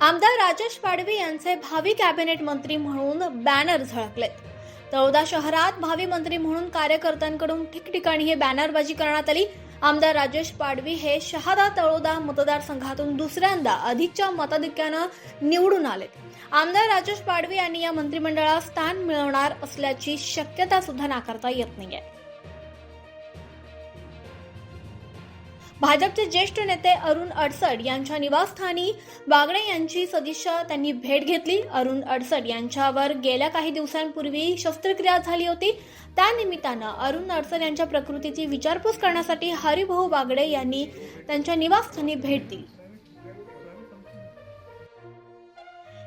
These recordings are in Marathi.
आमदार राजेश पाडवी यांचे भावी कॅबिनेट मंत्री म्हणून बॅनर झळकलेत. तळोदा शहरात भावी मंत्री म्हणून कार्यकर्त्यांकडून ठिकठिकाणी हे बॅनरबाजी करण्यात आली. आमदार राजेश पाडवी हे शहादा तळोदा मतदारसंघातून दुसऱ्यांदा अधिकच्या मताधिक्यानं निवडून आले आमदार राजेश पाडवी यांनी या मंत्रिमंडळात स्थान मिळवणार असल्याची शक्यता सुद्धा नाकारता येत नाहीये. भाजपचे ज्येष्ठ नेते अरुण अडसड यांच्या निवासस्थानी बागडे यांची सदिच्छा त्यांनी भेट घेतली. अरुण अडसड यांच्यावर गेल्या काही दिवसांपूर्वी शस्त्रक्रिया झाली होती. त्यानिमित्तानं अरुण अडसड यांच्या प्रकृतीची विचारपूस करण्यासाठी हरिभाऊ बागडे यांनी त्यांच्या निवासस्थानी भेट दिली.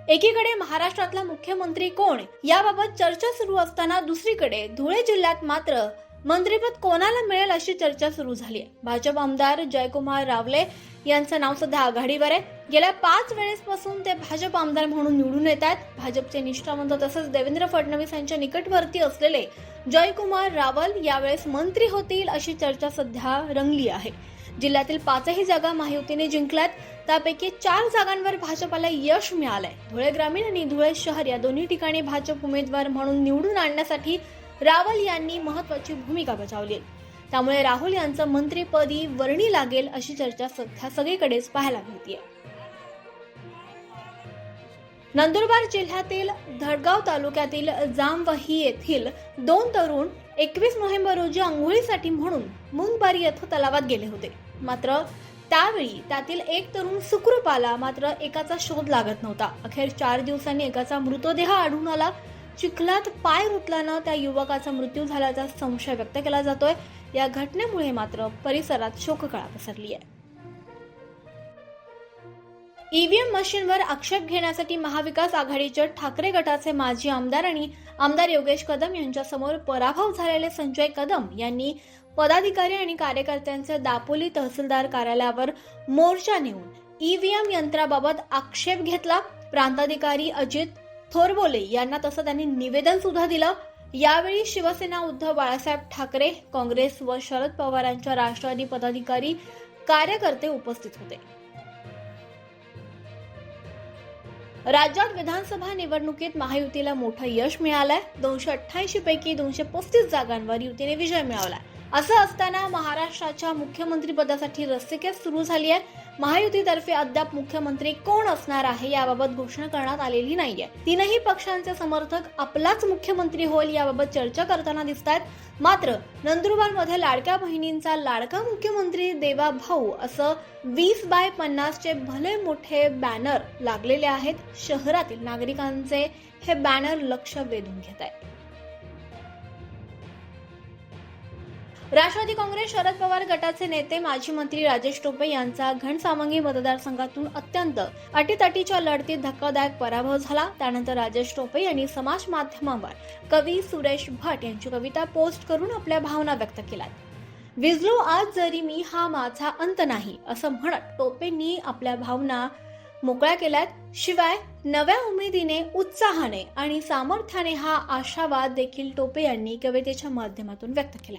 एकीकडे महाराष्ट्रातला मुख्यमंत्री कोण? याबाबत चर्चा सुरू असताना दुसरीकडे धुळे जिल्ह्यात मात्र मंत्रिपद कोणाला मिळेल अशी चर्चा सुरू झाली आहे. भाजप आमदार जयकुमार रावले यांचं नाव सध्या आघाडीवर आहे. गेल्या पाच वेळेसपासून ते भाजप आमदार म्हणून निवडून येत आहेत. भाजपचे निष्ठावंत तसंच देवेंद्र फडणवीस यांच्या निकटवर्ती असलेले जयकुमार रावल यावेळेस मंत्री होतील अशी चर्चा सध्या रंगली आहे. जिल्ह्यातील पाचही जागा महायुतीने जिंकल्यात. त्यापैकी चार जागांवर भाजपाला यश मिळालंय. धुळे ग्रामीण आणि धुळे शहर या दोन्ही ठिकाणी भाजप उमेदवार म्हणून निवडून आणण्यासाठी रावल यांनी महत्वाची भूमिका बजावली. त्यामुळे राहुल यांचं मंत्रीपदी वर्णी लागेल अशी चर्चा सध्या सगळीकडेच पाहायला मिळतीये. नंदुरबार जिल्ह्यातील धडगाव तालुक्यातील जामवही येथील दोन तरुण एकवीस नोव्हेंबर रोजी आंघोळीसाठी म्हणून मुंगबारी येथे तलावात गेले होते. मात्र त्यावेळी त्यातील एक तरुण सुखरूप आला मात्र एकाचा शोध लागत नव्हता. अखेर चार दिवसांनी एकाचा मृतदेह आढळून आला चिखलात पाय रुतल्यानं त्या युवकाचा मृत्यू झाल्याचा संशय व्यक्त केला जातोय. या घटनेमुळे मात्र परिसरात शोककळा पसरली आहे. ईव्हीएम मशीनवर आक्षेप घेण्यासाठी महाविकास आघाडीच्या ठाकरे गटाचे माजी आमदार आणि आमदार योगेश कदम यांच्यासमोर पराभव झालेले संजय कदम यांनी पदाधिकारी आणि कार्यकर्त्यांचे दापोली तहसीलदार कार्यालयावर मोर्चा नेऊन ईव्हीएम यंत्राबाबत आक्षेप घेतला. प्रांताधिकारी अजित थोरबोले यांना तसं त्यांनी निवेदन सुद्धा दिलं. यावेळी शिवसेना उद्धव बाळासाहेब ठाकरे काँग्रेस व शरद पवारांच्या राष्ट्रवादी पदाधिकारी कार्यकर्ते उपस्थित होते. राज्यात विधानसभा निवडणुकीत महायुतीला मोठं यश मिळालंय. दोनशे अठ्ठ्याऐंशी पैकी दोनशे पस्तीस जागांवर युतीने विजय मिळवलाय. असं असताना महाराष्ट्राच्या मुख्यमंत्रीपदासाठी रस्तिकेस सुरू झाली आहे. महायुतीतर्फे अद्याप मुख्यमंत्री कोण असणार आहे याबाबत घोषणा करण्यात आलेली नाहीये. तीनही पक्षांचे समर्थक आपलाच मुख्यमंत्री होईल याबाबत चर्चा करताना दिसत आहेत मात्र नंदुरबारमध्ये लाडक्या बहिणींचा लाडका मुख्यमंत्री देवा भाऊ असं वीस बाय पन्नासचे भले मोठे बॅनर लागलेले आहेत. शहरातील नागरिकांचे हे बॅनर लक्ष वेधून घेत आहे राष्ट्रवादी काँग्रेस शरद पवार गटाचे नेते माजी मंत्री राजेश टोपे यांचा घनसावंगी मतदारसंघातून अत्यंत अटीतटीच्या लढतीत धक्कादायक पराभव झाला. त्यानंतर राजेश टोपे यांनी समाज माध्यमावर कवी सुरेश भट यांची कविता पोस्ट करून आपल्या भावना व्यक्त केल्या विजलो आज जरी मी हा माझा अंत नाही असं म्हणत टोपेंनी आपल्या भावना मोकळ्या केल्यात. शिवाय नव्या उमेदीने उत्साहाने आणि सामर्थ्याने हा आशावाद देखील टोपे यांनी कवितेच्या माध्यमातून व्यक्त केला